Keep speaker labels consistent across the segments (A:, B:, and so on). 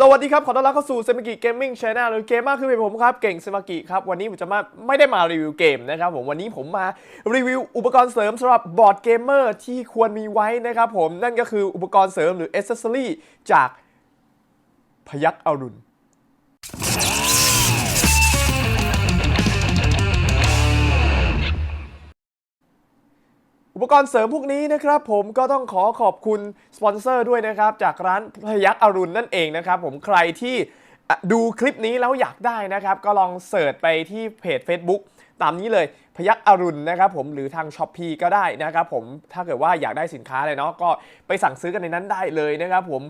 A: สวัสดีครับ ขอต้อนรับเข้าสู่เซมากิเกมมิ่งชาแนลหรือเกมมากคือเป็นผมครับ เก่งเซมากิครับ วันนี้ผมจะมาไม่ได้มารีวิวเกมนะครับผม วันนี้ผมมารีวิวอุปกรณ์เสริมสำหรับบอร์ดเกมเมอร์ที่ควรมีไว้นะครับผม นั่นก็คืออุปกรณ์เสริมหรือเอ c e s s o r y จากพยักอรุณ อุปกรณ์เสริมพวกนี้นะครับผมก็ต้องขอขอบคุณสปอนเซอร์ด้วยนะครับ จากร้านพยักอรุณนั่นเองนะครับผมใครที่ดูคลิปนี้แล้วอยากได้นะครับ ก็ลองเสิร์ชไปที่เพจ Facebook ตามนี้เลยพยักอรุณนะครับผมหรือทางช้อปปีก็ได้นะครับผมถ้าเกิดว่าอยากได้สินค้าอะไรเนาะก็ไปสั่งซื้อกันในนั้นได้เลยนะครับผม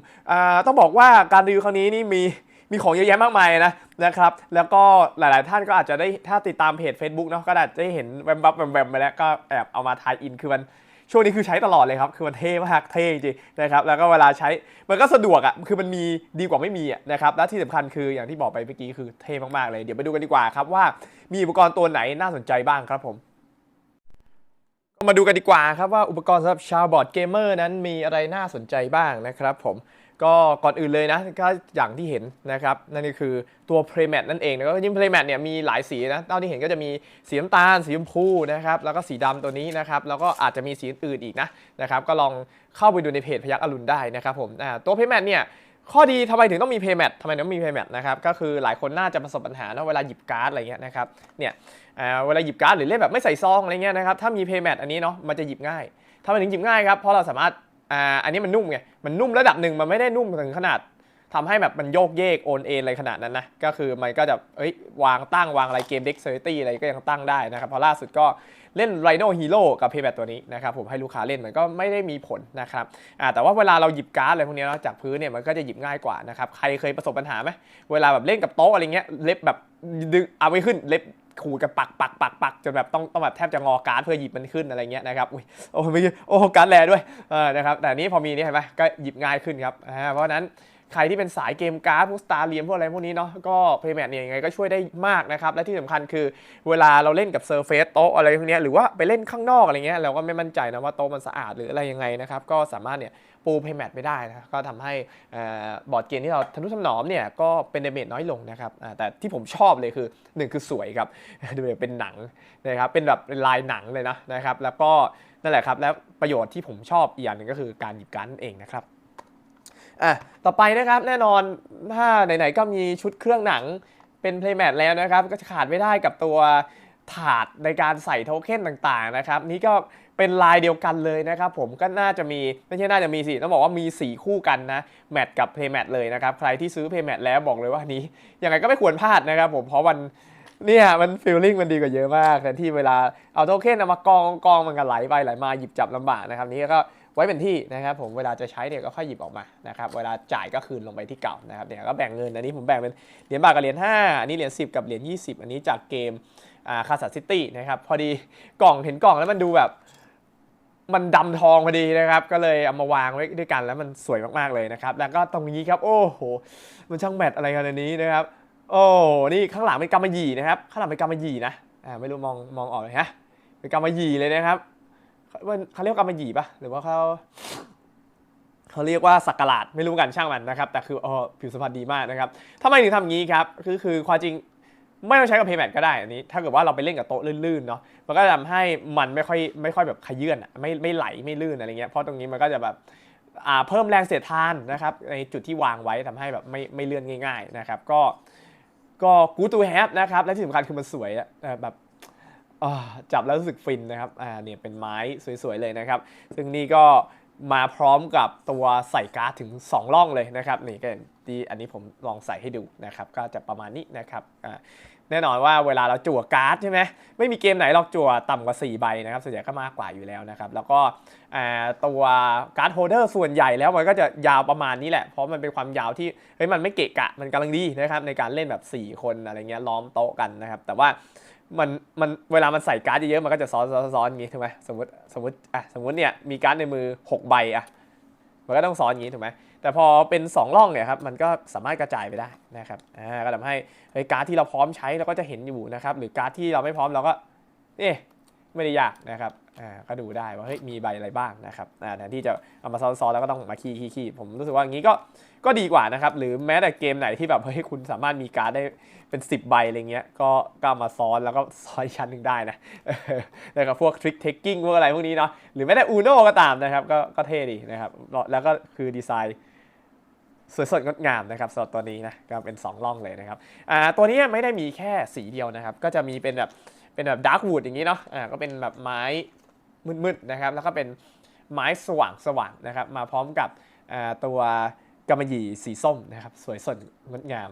A: ต้องบอกว่าการรีวิวครั้งนี้นี่มี มีของเยอะแยะมากมายนะนะครับ แล้วก็หลาย ๆ ท่านก็อาจจะได้ถ้าติดตามเพจ Facebook เนาะก็อาจจะได้เห็นแวมบับแวมแวมไปแล้วก็แอบเอามาทายอินคือมันช่วงนี้คือใช้ตลอดเลยครับ คือมันเท่มาก เท่จริงนะครับ แล้วก็เวลาใช้ มันก็สะดวกอะ คือมันมีดีกว่าไม่มีอะนะครับ และที่สำคัญคืออย่างที่บอกไปเมื่อกี้คือเท่มาก ๆ เลย เดี๋ยวไปดูกันดีกว่าครับว่ามีอุปกรณ์ตัวไหนน่าสนใจบ้างครับผม มาดูกันดีกว่าครับว่าอุปกรณ์สำหรับชาวบอร์ดเกมเมอร์นั้นมีอะไรน่าสนใจบ้างนะครับผม ก็ก่อนอื่นเลยนะก็อย่างที่เห็นนะครับ นั่นก็คือตัว Playmat นั่นเองแล้วก็ยิ่ง Playmat เนี่ยมีหลายสีนะเท่าที่เห็นก็จะมีสีน้ำตาล สีชมพูนะครับแล้วก็สีดำตัวนี้นะครับแล้วก็อาจจะมีสีอื่นอีกนะนะครับก็ลองเข้าไปดูในเพจพยักอรุณได้นะครับผมตัว Playmat เนี่ยข้อดีทำไมถึงต้องมี Playmat ทำไมถึงต้องมี Playmat นะครับ ก็คือหลายคนน่าจะประสบปัญหานะเวลาหยิบการ์ดอะไรเงี้ยนะครับ เนี่ยเวลาหยิบการ์ดหรือเล่นแบบไม่ใส่ซองอะไรเงี้ยนะครับ ถ้ามี Paymat อันนี้เนาะ มันจะหยิบง่ายทำไมถึงหยิบง่ายครับ เพราะเราสามารถ อ่าอันนี้มันนุ่มไงมันนุ่มระดับหนึ่งมันไม่ได้นุ่มถึงขนาด ทำให้แบบมันโยกเยกโอนเอ็นอะไรขนาดนั้นนะ ก็คือมันก็จะเอ้ยวางตั้งวางอะไรเกม Dexterity อะไรก็ยังตั้งได้นะครับเพราะล่าสุดก็เล่น Rhino Hero กับ Paymat ตัวนี้นะครับผมให้ลูกค้าเล่นมันก็ไม่ได้มีผลนะครับอ่าแต่ว่าเวลาเราหยิบการ์ดอะไรพวกนี้เนาะจากพื้นเนี่ยมันก็จะหยิบง่ายกว่านะครับใครเคยประสบปัญหาไหมเวลาแบบเล่นกับโต๊ะอะไรเงี้ยเล็บแบบดึงเอาไม่ขึ้นเล็บขูดกันปักปักปักปักจนแบบต้องต้องแบบแทบจะงอการ์ดเพื่อหยิบมันขึ้นอะไรเงี้ยนะครับอุ้ยโอ้ไม่โอ้การ์ดแรด้วยเออนะครับแต่นี้พอมีนี่เห็นไหมก็หยิบง่ายขึ้นครับเพราะนั้น ใครที่เป็นสายเกมการ์ดพวกสตาร์เลียมพวกอะไรพวกนี้เนาะก็เพย์แมทเนี่ยยังไงก็ช่วยได้มากนะครับ และที่สำคัญคือเวลาเราเล่นกับเซอร์เฟซโต๊ะอะไรพวกนี้หรือว่าไปเล่นข้างนอกอะไรเงี้ยเราก็ไม่มั่นใจนะว่าโต๊ะมันสะอาดหรืออะไรยังไงนะครับก็สามารถเนี่ยปูเพย์แมทไปได้นะก็ทำให้บอร์ดเกมที่เราทนุถนอมเนี่ยก็เป็นเดเมจน้อยลงนะครับแต่ที่ผมชอบเลยคือหนึ่งคือสวยครับดูเป็นหนังนะครับเป็นแบบลายหนังเลยนะนะครับแล้วก็นั่นแหละครับแล้วประโยชน์ที่ผมชอบอีกอย่างหนึ่งก็คือการหยิบการ์ดเองนะครับ อะต่อไปนะครับแน่นอนถ้าไหนๆก็มีชุดเครื่องหนังเป็น playmat แล้วนะครับ ก็จะขาดไม่ได้กับตัวถาดในการใส่โทเค็นต่างๆนะครับ นี่ก็เป็นลายเดียวกันเลยนะครับผมก็น่าจะมีไม่ใช่น่าจะมีสิต้องบอกว่ามี 4 คู่กันนะแมทกับ playmat เลยนะครับ ใครที่ซื้อ playmat แล้วบอกเลยว่านี้ยังไงก็ไม่ควรพลาดนะครับผมเพราะมันเนี่ยมันฟีลลิ่งมันดีกว่าเยอะมากแทนที่เวลาเอาโทเค็นมากองกองมันก็ไหลไปไหลมาหยิบจับลำบากนะครับ นี่ก็ ไว้เป็นที่นะครับผมเวลาจะใช้เนี่ยก็ค่อยหยิบออกมานะครับเวลาจ่ายก็คืนลงไปที่เก่านะครับเนี่ยก็แบ่งเงินอันนี้ผมแบ่งเป็นเหรียญบาทกับเหรียญ5อันนี้เหรียญ10 กับเหรียญ20 อันนี้จากเกมอ่าคาสัตซิตี้นะครับพอดีกล่องเห็นกล่องแล้วมันดูแบบมันดำทองพอดีนะครับ ก็เลยเอามาวางไว้ด้วยกันแล้วมันสวยมากๆเลยนะครับ แล้วก็ตรงนี้ครับโอ้โหมันช่างแมทอะไรกันอันนี้นะครับ โอ้นี่ข้างหลังเป็นกำมะหยี่นะครับข้างหลังเป็นกำมะหยี่นะอ่าไม่รู้มองมองออกเลยฮะเป็นกำมะหยี่เลยนะครับ เขาเรียกว่ากำมะหยี่ปะหรือว่าเขาเขาเรียกว่าสักการาดไม่รู้กันช่างมันนะครับ แต่คืออ๋อผิวสัมผัสดีมากนะครับทำไมถึงทำอย่างนี้ครับคือคือความจริงไม่ต้องใช้กับเพย์แมทก็ได้อันนี้ ถ้าเกิดว่าเราไปเล่นกับโต๊ะลื่นๆเนาะมันก็จะทำให้มันไม่ค่อยไม่ค่อยแบบขยื่นอะไม่ไม่ไหลไม่ลื่นอะไรเงี้ยเพราะตรงนี้มันก็จะแบบอ่าเพิ่มแรงเสียดทานนะครับในจุดที่วางไว้ทำให้แบบไม่ไม่เลื่อนง่าย ๆนะครับ ก็ก็กูตูแฮปนะครับและที่สำคัญคือมันสวยอะแบบ จับแล้วรู้สึกฟินนะครับอ่าเนี่ยเป็นไม้สวยๆเลยนะครับ ซึ่งนี่ก็มาพร้อมกับตัวใส่การ์ดถึง2ร่องเลยนะครับนี่ก็ดีอันนี้ผมลองใส่ให้ดูนะครับ ก็จะประมาณนี้นะครับอ่าแน่นอนว่าเวลาเราจั่วการ์ดใช่ไหมไม่มีเกมไหนหรอกจั่วต่ำกว่า 4 ใบนะครับ ส่วนใหญ่ก็มากกว่าอยู่แล้วนะครับ แล้วก็อ่าตัวการ์ดโฮเดอร์ส่วนใหญ่แล้วมันก็จะยาวประมาณนี้แหละ เพราะมันเป็นความยาวที่เฮ้ยมันไม่เกะกะมันกำลังดีนะครับในการเล่นแบบ 4 คนอะไรเงี้ยล้อมโต๊ะกันนะครับ แต่ว่า มันมันเวลามันใส่การ์ดเยอะๆมันก็จะซ้อนซ้อนซ้อนอย่างงี้ถูกไหมสมมติสมมติอะสมมติเนี่ยมีการ์ดในมือ 6 ใบอะมันก็ต้องซ้อนอย่างงี้ถูกไหมแต่พอเป็น2ร่องเนี่ยครับมันก็สามารถกระจายไปได้นะครับอ่าก็ทำให้เฮ้ยการ์ดที่เราพร้อมใช้เราก็จะเห็นอยู่นะครับหรือการ์ดที่เราไม่พร้อมเราก็เอ๊ะไม่ได้ยากนะครับอ่าก็ดูได้ว่าเฮ้ยมีใบอะไรบ้างนะครับอ่าแทนที่จะเอามาซ้อนๆแล้วก็ต้องมาคีย์คีย์คีย์ผมรู้สึกว่าอย่างนี้ก็ ก็ดีกว่านะครับ หรือแม้แต่เกมไหนที่แบบเฮ้ยคุณสามารถมีการ์ดได้เป็น 10 ใบอะไรเงี้ย ก็ก็เอามาซ้อนแล้วก็ซ้อนชั้นหนึ่งได้นะแล้วก็พวกทริคเทคกิ้งพวกอะไรพวกนี้เนาะหรือแม้แต่อูโนก็ตามนะครับ ก็ก็เท่ดีนะครับ แล้วก็คือดีไซน์สวยสดงดงามนะครับสำหรับตัวนี้นะก็เป็น2ร่องเลยนะครับอ่าตัวนี้ไม่ได้มีแค่สีเดียวนะครับ ก็จะมีเป็นแบบเป็นแบบดาร์กวูดอย่างนี้เนาะอ่าก็เป็นแบบไม้มืดๆนะครับ แล้วก็เป็นไม้สว่างสว่างๆนะครับ มาพร้อมกับอ่าตัว กำมะหยี่สีส้มนะครับสวยสดงดงาม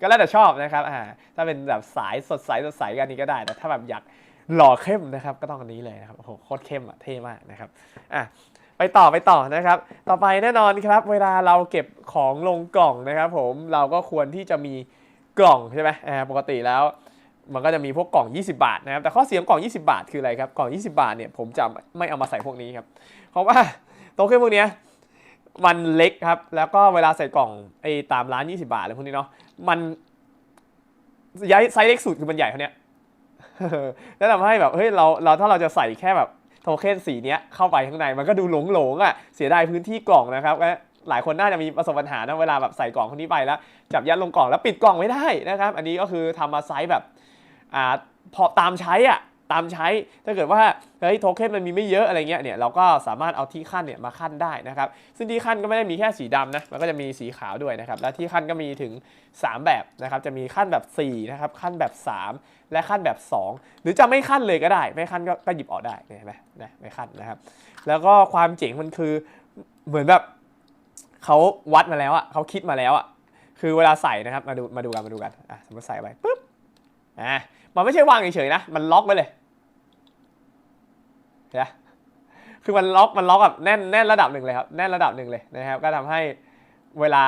A: ก็แล้วแต่ชอบนะครับอ่าถ้าเป็นแบบสายสดใสสดใสกันนี้ก็ได้แต่ถ้าแบบอยากหล่อเข้มนะครับ ก็ต้องอันนี้เลยนะครับโอ้โหโคตรเข้มอะเท่มากนะครับอะไปต่อไปต่อนะครับ ต่อไปแน่นอนครับ เวลาเราเก็บของลงกล่องนะครับ ผมเราก็ควรที่จะมีกล่องใช่ไหมอ่าปกติแล้วมันก็จะมีพวกกล่อง 20 บาทนะครับ แต่ข้อเสียของกล่อง 20 บาทคืออะไรครับ กล่อง 20 บาทเนี่ยผมจะไม่เอามาใส่พวกนี้ครับ เพราะว่าโต๊ะเครื่องพวกเนี้ย มันเล็กครับ แล้วก็เวลาใส่กล่องไอ้ตามร้าน 20 บาทอะไรพวกนี้เนาะมันย้ายไซส์เล็กสุดคือมันใหญ่เท่าเนี้ยแล้วทำให้แบบเฮ้ยเราเราถ้าเราจะใส่แค่แบบโทเค็นสีเนี้ยเข้าไปข้างในมันก็ดูหลงหลงๆอะเสียดายพื้นที่กล่องนะครับและหลายคนน่าจะมีประสบปัญหานะเวลาแบบใส่กล่องพวกนี้ไปแล้ว จับยัดลงกล่องแล้วปิดกล่องไม่ได้นะครับ อันนี้ก็คือทำมาไซส์แบบอ่าพอตามใช้อะ ตามใช้ ถ้าเกิดว่าเฮ้ยโทเค็นมันมีไม่เยอะอะไรเงี้ยเนี่ยเราก็สามารถเอาที่ขั้นเนี่ยมาขั้นได้นะครับซึ่งที่ขั้นก็ไม่ได้มีแค่สีดำนะมันก็จะมีสีขาวด้วยนะครับและที่ขั้นก็มีถึง 3 แบบนะครับจะมีขั้นแบบ4นะครับขั้นแบบ 3 และขั้นแบบ 2 หรือจะไม่ขั้นเลยก็ได้ ไม่ขั้นก็กหยิบออกได้เนี่ยเห็นไหมนะไม่ขั้นนะครับแล้วก็ความเจ๋งมันคือเหมือนแบบเขาวัดมาแล้วอะเขาคิดมาแล้วอะคือเวลาใส่นะครับมาดูมาดูกันมาดูกันอะสมมติใส่ไปปุ๊บอะมันไม่ใช่วางเฉยๆนะ มันล็อกไว้เลย นไหมคือมันล็อกมันล็อกแบบแน่นแน่นระดับหนึ่งเลยครับแน่นระดับหนึ่งเลยนะครับ ก็ทำให้เวลา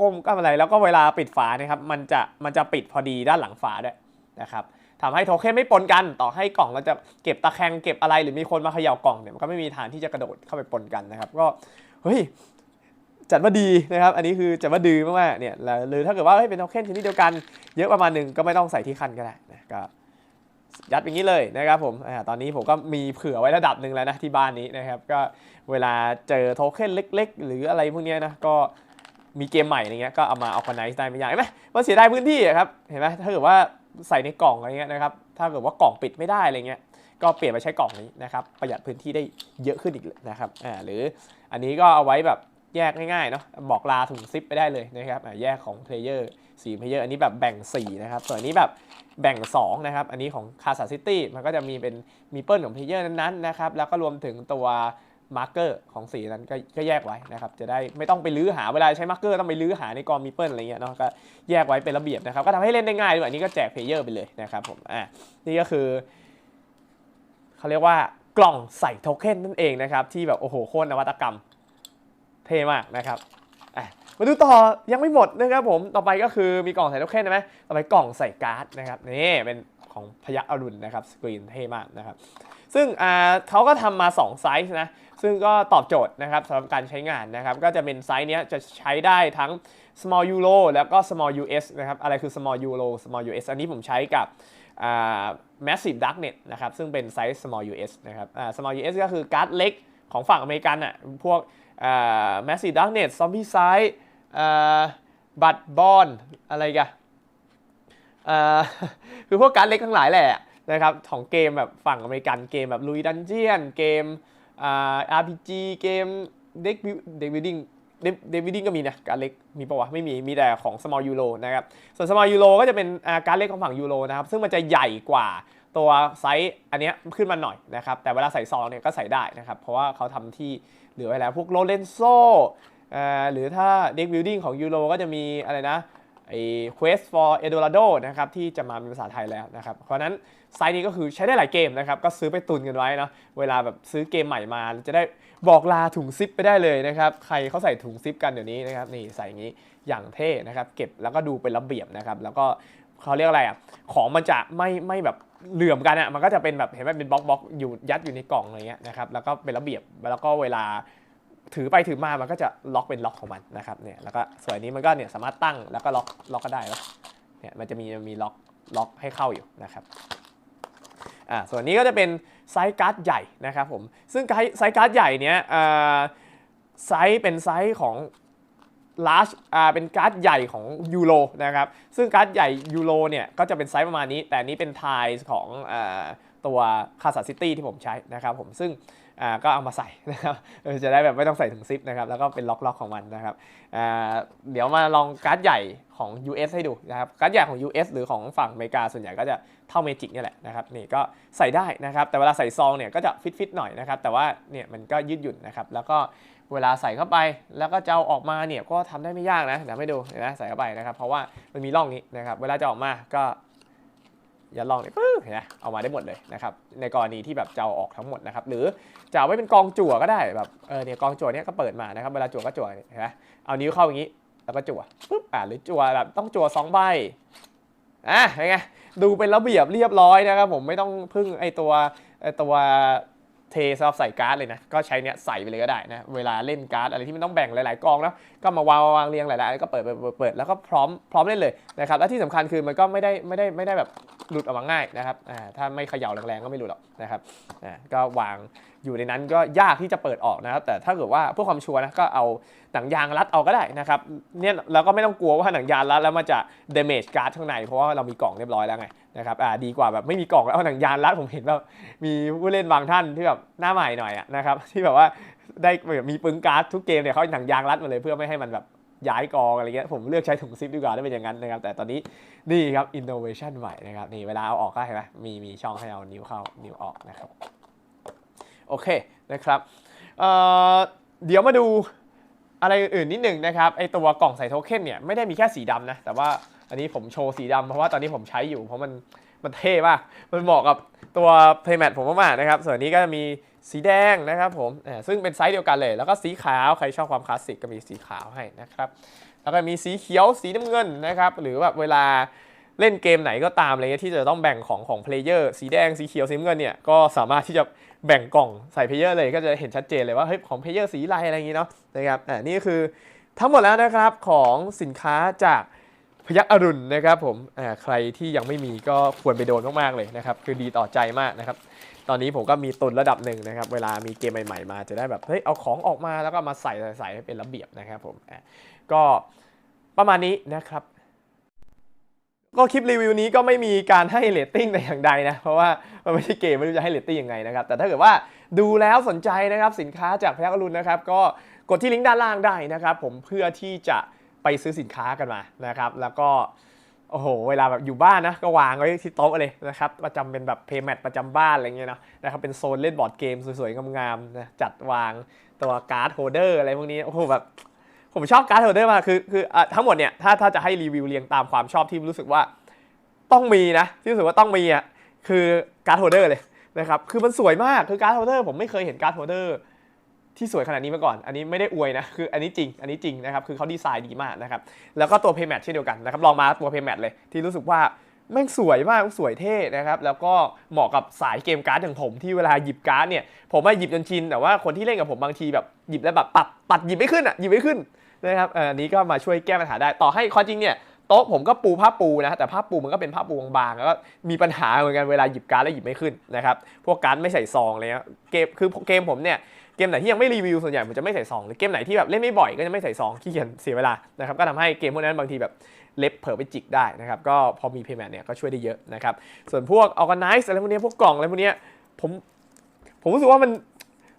A: ก้มก็อะไร แล้วก็เวลาปิดฝานะครับมันจะมันจะปิดพอดีด้านหลังฝาด้วยนะครับทำให้โทเค็นไม่ปนกันต่อให้กล่องเราจะเก็บตะแคงเก็บอะไรหรือมีคนมาเขย่ากล่องเนี่ยมันก็ไม่มีทางที่จะกระโดดเข้าไปปนกันนะครับ ก็เฮ้ยจัดว่าดีนะครับ อันนี้คือจัดว่าดีมากๆเนี่ยหรือถ้าเกิดว่าเฮ้ยเป็นโทเค็นชนิดเดียวกัน เยอะประมาณหนึ่งก็ไม่ต้องใส่ที่คันก็ได้นะก็ ยัดอย่างนี้เลยนะครับผมอตอนนี้ผมก็มีเผื่อไว้ระดับหนึ่งแล้วนะที่บ้านนี้นะครับ ก็เวลาเจอโทเค็นเล็ก ๆ หรืออะไรพวกนี้นะก็มีเกมใหม่อะไรเงี้ยก็เอามาเอาคอนไนซ์ได้ไม่ยากเห็นไหมมันเสียดายพื้นที่ครับเห็นไหมถ้าเกิดว่าใส่ในกล่องอะไรเงี้ยนะครับถ้าเกิดว่ากล่องปิดไม่ได้อะไรเงี้ยก็เปลี่ยนมาใช้กล่องนี้นะครับประหยัดพื้นที่ได้เยอะขึ้นอีกนะครับอ่าหรืออันนี้ก็เอาไว้แบบแยกง่ายๆเนาะบอกลาถุงซิปไปได้เลยนะครับอ่าแยกของเพลเยอร์ สีเพลเยอร์อันนี้แบบแบ่ง 4 นะครับ ส่วนนี้แบบแบ่ง 2 นะครับ อันนี้ของคา s าซิตี้มันก็จะมีเป็นมีเปิลของเพลเยอร์นั้นๆนะครับ แล้วก็รวมถึงตัวมาร์กเกอร์ของสีนั้นก็แยกไว้นะครับ จะได้ไม่ต้องไปลื้อหาเวลาใช้มาร์กเกอร์ต้องไปลื้อหาในกองมีเปิลอะไรเงี้ยเนาะก็แยกไว้เป็นระเบียบนะครับ ก็ทำให้เล่นได้ง่ายด้วยอันนี้ก็แจกเพลเยอร์ไปเลยนะครับผมอ่านี่ก็คือเขาเรียกว่ากล่องใส่โทเค็นนั่นเองนะครับที่แบบโอ้โหโคตรนวัตกรรมเท่มากนะครับ มาดูต่อยังไม่หมดนะครับผมต่อไปก็คือมีกล่องใส่โทเค็นใช่ไหมต่อไปกล่องใส่การ์ดนะครับนี่เป็นของพยักอรุณนะครับสกรีนเท่มากนะครับซึ่งเขาก็ทำมา 2 ไซส์นะ ซึ่งก็ตอบโจทย์นะครับสำหรับการใช้งานนะครับ ก็จะเป็นไซส์นี้จะใช้ได้ทั้ง small euro แล้วก็ small US นะครับ อะไรคือ small euro small US อันนี้ผมใช้กับ massive darknet นะครับ ซึ่งเป็นไซส์ small US นะครับ small US ก็คือการ์ดเล็กของฝั่งอเมริกันอะ พวก massive darknet zombie side บัตบอลอะไรกันคือพวกการเล็กทั้งหลายแหละนะครับของเกมแบบฝั่งอเมริกันเกมแบบลุยดันเจียนเกมอ่า RPG เกมเด็กเด็กบิลดิ้งเด็กบิลดิ้งก็มีนะการเล็กมีปะวะไม่มีมีแต่ของ small euro นะครับส่วน small euro ก็จะเป็นการเล็กของฝั่งยูโรนะครับซึ่งมันจะใหญ่กว่าตัวไซส์อันนี้ขึ้นมาหน่อยนะครับแต่เวลาใส่ซองเนี่ยก็ใส่ได้นะครับเพราะว่าเขาทำที่เหลือไว้แล้วพวกโรเลนโซ หรือถ้าเด็กบิลดิ้งของยูโรก็จะมีอะไรนะไอ้ Quest for Eldorado นะครับที่จะมาเป็นภาษาไทยแล้วนะครับ เพราะนั้นไซส์นี้ก็คือใช้ได้หลายเกมนะครับ ก็ซื้อไปตุนกันไว้เนาะเวลาแบบซื้อเกมใหม่มา จะได้บอกลาถุงซิปไปได้เลยนะครับ ใครเขาใส่ถุงซิปกันเดี๋ยวนี้นะครับนี่ใส่อย่างนี้อย่างเท่นะครับ เก็บแล้วก็ดูเป็นระเบียบนะครับ แล้วก็เขาเรียกอะไรอะของมันจะไม่ไม่แบบเหลื่อมกันอะมันก็จะเป็นแบบเห็นไหมเป็นบล็อกบล็อกอยู่ยัดอยู่ในกล่องอะไรเงี้ยนะครับแล้วก็เป็นระเบียบแล้วก็เวลา ถือไปถือมามันก็จะล็อกเป็นล็อกของมันนะครับเนี่ยแล้วก็ส่วนนี้มันก็เนี่ยสามารถตั้งแล้วก็ล็อกล็อกก็ได้แล้วเนี่ยมันจะมีมีล็อกล็อกให้เข้าอยู่นะครับอ่าส่วนนี้ก็จะเป็นไซส์การ์ดใหญ่นะครับผมซึ่งไซส์การ์ดใหญ่เนี้ยอ่าไซส์เป็นไซส์ของ large อ่าเป็นการ์ดใหญ่ของยูโรนะครับซึ่งการ์ดใหญ่ยูโรเนี่ยก็จะเป็นไซส์ประมาณนี้ แต่นี้เป็นไทส์ของอ่าตัวคาซาซิตี้ที่ผมใช้นะครับผมซึ่ง อ่าก็เอามาใส่นะครับเออจะได้แบบไม่ต้องใส่ถุงซิปนะครับแล้วก็เป็นล็อกๆของมันนะครับอ่าเดี๋ยวมาลองการ์ดใหญ่ของ US ให้ดูนะครับการ์ดใหญ่ของ US หรือของฝั่งอเมริกาส่วนใหญ่ก็จะเท่าเมจิกนี่แหละนะครับนี่ก็ใส่ได้นะครับแต่เวลาใส่ซองเนี่ยก็จะฟิตๆหน่อยนะครับแต่ว่าเนี่ยมันก็ยืดหยุ่นนะครับแล้วก็เวลาใส่เข้าไปแล้วก็จะเอาออกมาเนี่ยก็ทำได้ไม่ยากนะเดี๋ยวไม่ดูนไหมใส่เข้าไปนะครับเพราะว่ามันมีร่องนี้นะครับเวลาจะออกมาก็ ยัดลองนี่ปึ๊บเห็นไหมเอามาได้หมดเลยนะครับ ในกรณีที่แบบจะเอาออกทั้งหมดนะครับ หรือจะเอาไว้เป็นกองจั่วก็ได้แบบเออเนี่ยกองจั่วเนี่ยก็เปิดมานะครับ เวลาจั่วก็จั่วเห็นไหมเอานิ้วเข้าอย่างนี้ แล้วก็จั่วปึ๊บอ่าหรือจั่วแบบต้องจั่วสองใบอะเป็นไงดูเป็นระเบียบเรียบร้อยนะครับ ผมไม่ต้องพึ่งไอตัวไอตัว เทสำหรับใส่การ์ดเลยนะ ก็ใช้เนี้ยใส่ไปเลยก็ได้นะ เวลาเล่นการ์ดอะไรที่มันต้องแบ่งหลาย ๆ กองแล้วก็มาวางวางเรียงหลายๆอันก็เปิดเปิดเปิดแล้วก็พร้อมพร้อมเล่นเลยนะครับ และที่สำคัญคือมันก็ไม่ได้ไม่ได้ไม่ได้แบบหลุดออกมาง่ายนะครับ อ่า ถ้าไม่เขย่าแรงๆก็ไม่หลุดหรอกนะครับ อ่า ก็วาง อยู่ในนั้นก็ยากที่จะเปิดออกนะครับ แต่ถ้าเกิดว่าเพื่อความชัวร์นะก็เอาหนังยางรัดเอาก็ได้นะครับเนี่ยเราก็ไม่ต้องกลัวว่าหนังยางรัดแล้วมันจะ damage การ์ดข้างในเพราะว่าเรามีกล่องเรียบร้อยแล้วไงนะครับอ่าดีกว่าแบบไม่มีกล่องแล้วเอาหนังยางรัดผมเห็นแบบมีผู้เล่นบางท่านที่แบบหน้าใหม่หน่อยอะนะครับที่แบบว่าได้แบบมีปึ้งการ์ดทุกเกมเนี่ยเขาเอาหนังยางรัดมาเลยเพื่อไม่ให้มันแบบย้ายกองอะไรเงี้ยผมเลือกใช้ถุงซิปดีกว่าได้เป็นอย่างนั้นนะครับแต่ตอนนี้นี่ครับ innovation ใหม่นะครับนี่เวลาเอาออกก็เห็นไหมมีมีช่องให้เอานิ้วเข้านิ้วออกนะครับ โอเคนะครับเเดี๋ยวมาดูอะไรอื่นนิดหนึ่งนะครับไอตัวกล่องใส่โทเค็นเนี่ยไม่ได้มีแค่สีดำนะ แต่ว่าอันนี้ผมโชว์สีดำเพราะว่าตอนนี้ผมใช้อยู่เพราะมันมันเท่มากมันเหมาะกับตัว playmat ผมมากๆนะครับ ส่วนนี้ก็จะมีสีแดงนะครับผมซึ่งเป็นไซส์เดียวกันเลย แล้วก็สีขาวใครชอบความคลาสสิกก็มีสีขาวให้นะครับ แล้วก็มีสีเขียวสีน้ำเงินนะครับ หรือแบบเวลา เล่นเกมไหนก็ตามอะไรเงี้ยที่จะต้องแบ่งของของเพลเยอร์สีแดงสีเขียวสีเงินเนี่ยก็สามารถที่จะแบ่งกล่องใส่เพลเยอร์เลยก็จะเห็นชัดเจนเลยว่าเฮ้ยของเพลเยอร์สีอะไรอะไรอย่างงี้เนาะนะครับอ่านี่คือทั้งหมดแล้วนะครับของสินค้าจากพยักอรุณนะครับผมอ่าใครที่ยังไม่มีก็ควรไปโดนมากๆเลยนะครับคือดีต่อใจมากนะครับตอนนี้ผมก็มีตุนระดับหนึ่งนะครับเวลามีเกมใหม่ๆมาจะได้แบบเฮ้ยเอาของออกมาแล้วก็มาใส่ใส่ให้เป็นระเบียบนะครับผมอะก็ประมาณนี้นะครับ ก็คลิปรีวิวนี้ก็ไม่มีการให้เรตติ้งแต่อย่างใดนะ เพราะว่ามันไม่ใช่เกมไม่รู้จะให้เรตติ้งยังไงนะครับ แต่ถ้าเกิดว่าดูแล้วสนใจนะครับสินค้าจากพยักอรุณนะครับ ก็กดที่ลิงก์ด้านล่างได้นะครับ ผมเพื่อที่จะไปซื้อสินค้ากันมานะครับ แล้วก็โอ้โห เวลาแบบอยู่บ้านนะ ก็วางไว้ที่โต๊ะเลยนะครับประจำเป็นแบบเพย์แมทประจำบ้านอะไรเงี้ยเนาะนะครับเป็นโซนเล่นบอร์ดเกมสวยๆงามๆนะจัดวางตัวการ์ดโฮเดอร์อะไรพวกนี้โอ้โหแบบ ผมชอบการ์ดโฮเดอร์มากคือคืออ่ทั้งหมดเนี่ยถ้าถ้าจะให้รีวิวเรียงตามความชอบที่รู้สึกว่าต้องมีนะ ที่รู้สึกว่าต้องมีอะคือการ์ดโฮเดอร์เลยนะครับคือมันสวยมากคือการ์ดโฮเดอร์ผมไม่เคยเห็นการ์ดโฮเดอร์ที่สวยขนาดนี้มาก่อน อันนี้ไม่ได้อวยนะ คืออันนี้จริง อันนี้จริงนะครับ คือเขาดีไซน์ดีมากนะครับ แล้วก็ตัว Paymat เช่นเดียวกันนะครับ ลองมาตัว Paymat เลย ที่รู้สึกว่า แม่งสวยมากสวยเท่นะครับ แล้วก็เหมาะกับสายเกมการ์ดอย่างผมที่เวลาหยิบการ์ดเนี่ย ผมมาหยิบจนชิน แต่ว่าคนที่เล่นกับผมบางทีแบบหยิบแล้วแบบปัดปัดหยิบไม่ขึ้นอะหยิบไม่ขึ้นนะครับอออันนี้ก็มาช่วยแก้ปัญหาได้ ต่อให้ความจริงเนี่ยโต๊ะผมก็ปูผ้าปูนะ แต่ผ้าปูมันก็เป็นผ้าปูบางๆแล้วก็มีปัญหาเหมือนกันเวลาหยิบการ์ดแล้วหยิบไม่ขึ้นนะครับ พวกการ์ดไม่ใส่ซองเลยนะเกมคือเกมผมเนี่ย เกมไหนที่ยังไม่รีวิวส่วนใหญ่ผมจะไม่ใส่ซองหรือเกมไหนที่แบบเล่นไม่บ่อยก็จะไม่ใส่ซองขี้เกียจเสียเวลานะครับก็ทำให้เกมพวกนั้นบางทีแบบเล็บเผลอไปจิกได้นะครับก็พอมี payment เนี่ยก็ช่วยได้เยอะนะครับส่วนพวก organize อะไรพวกนี้พวกกล่องอะไรพวกนี้ผมผมรู้สึกว่ามัน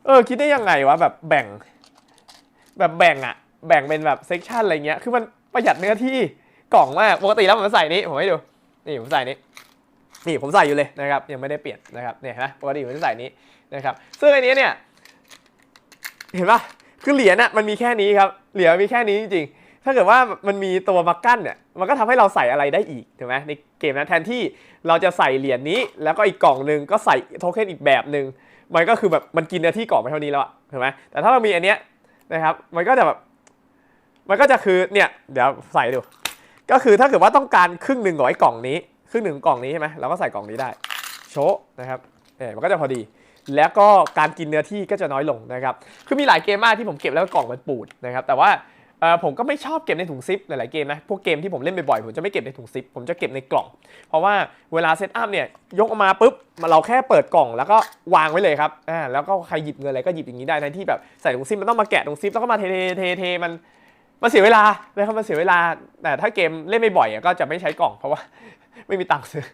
A: เออคิดได้ยังไงวะแบบแบ่ง แบบแบ่งอะแบ่งเป็นแบบเซกชันอะไรเงี้ยคือมันประหยัดเนื้อที่กล่องมากปกติแล้วผมใส่นี้ผมให้ดูนี่ผมใส่นี้นี่ผมใส่อยู่เลยนะครับยังไม่ได้เปลี่ยนนะครับเนี่ยนไหมปกติผมจะใส่นี้นะครับซึ่งอันนี้เนี่ย เห็นปะคือเหรียญน่ะมันมีแค่นี้ครับ เหรียญมีแค่นี้จริงๆ ถ้าเกิดว่ามันมีตัวมากั้นเนี่ย มันก็ทำให้เราใส่อะไรได้อีกถูกไหมในเกมนั้นแทนที่เราจะใส่เหรียญนี้ แล้วก็อีกกล่องหนึ่งก็ใส่โทเค็นอีกแบบหนึ่งมันก็คือแบบมันกินเนื้อที่กล่องไปเท่านี้แล้วถูกไหมแต่ถ้าเรามีอันเนี้ยนะครับ มันก็จะแบบ มันก็จะคือเนี่ย เดี๋ยวใส่ดู ก็คือถ้าเกิดว่าต้องการครึ่งหนึ่งของไอ้กล่องนี้ ครึ่งหนึ่งกล่องนี้ใช่ไหมเราก็ใส่กล่องนี้ได้ โชนะครับ เออมันก็จะพอดี แล้วก็การกินเนื้อที่ก็จะน้อยลงนะครับ คือมีหลายเกมมากที่ผมเก็บแล้วกล่องมันปูดนะครับ แต่ว่าผมก็ไม่ชอบเก็บในถุงซิปหลายๆเกมนะ พวกเกมที่ผมเล่นบ่อยๆผมจะไม่เก็บในถุงซิป ผมจะเก็บในกล่อง เพราะว่าเวลาเซตอัพเนี่ยยกออกมาปุ๊บเราแค่เปิดกล่องแล้วก็วางไว้เลยครับ อ่าแล้วก็ใครหยิบเงินอะไรก็หยิบอย่างนี้ได้แทนที่แบบใส่ถุงซิปมันต้องมาแกะถุงซิปแล้วก็มาเทเทเทมันมันเสียเวลานะครับมันเสียเวลา แต่ถ้าเกมเล่นไม่บ่อยอะก็จะไม่ใช้กล่องเพราะว่าไม่มีตังค์ซื้อ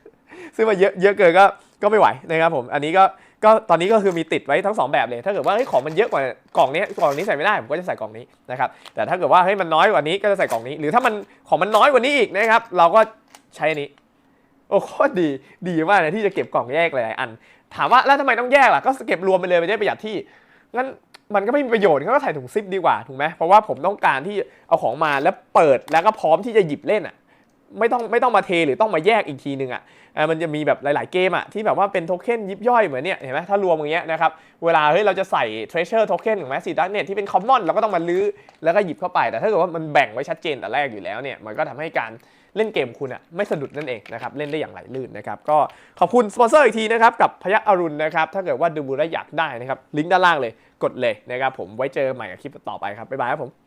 A: ซื้อมาเยอะเยอะเกินก็ก็ไม่ไหวนะครับผม อันนี้ก็ ก็ตอนนี้ก็คือมีติดไว้ทั้งสองแบบเลย ถ้าเกิดว่าเฮ้ยของมันเยอะกว่ากล่องนี้กล่องนี้ใส่ไม่ได้ผมก็จะใส่กล่องนี้นะครับแต่ถ้าเกิดว่าเฮ้ยมันน้อยกว่านี้ก็จะใส่กล่องนี้ หรือถ้ามันของมันน้อยกว่านี้อีกนะครับเราก็ใช้อนี้โอ้โคตรดีดีมากเลยที่จะเก็บกล่องแยกหลายๆอัน ถามว่าแล้วทำไมต้องแยกล่ะก็เก็บรวมไปเลยไมันจะได้ประหยัดที่งั้นมันก็ไม่มีประโยชน์ก็ใส่ถุงซิปดีกว่าถูกไหมเพราะว่าผมต้องการที่เอาของมาแล้วเปิดแล้วก็พร้อมที่จะหยิบเล่นอะ ไม่ต้องไม่ต้องมาเทหรือต้องมาแยกอีกทีนึงอะมันจะมีแบบหลาย ๆ เกมอะที่แบบว่าเป็นโทเค็นยิบย่อยเหมือนเนี่ยเห็นไหมถ้ารวมอย่างเงี้ยนะครับเวลาเฮ้ยเราจะใส่ treasure token ถูกไหมสีดักเน็ตที่เป็น common เราก็ต้องมาลื้อแล้วก็หยิบเข้าไป แต่ถ้าเกิดว่ามันแบ่งไว้ชัดเจนแต่แรกอยู่แล้วเนี่ยมันก็ทำให้การเล่นเกมคุณอะไม่สะดุดนั่นเองนะครับเล่นได้อย่างไหลลื่นนะครับก็ขอบคุณสปอนเซอร์อีกทีนะครับกับพยัคฆ์อรุณนะครับถ้าเกิดว่าดูบูและอยากได้นะครับลิงก์ด้านล่างเลยกดเลยนะครับผมไว้เจอใหม่กับคลิปต่อไปครับบ๊ายบายครับผม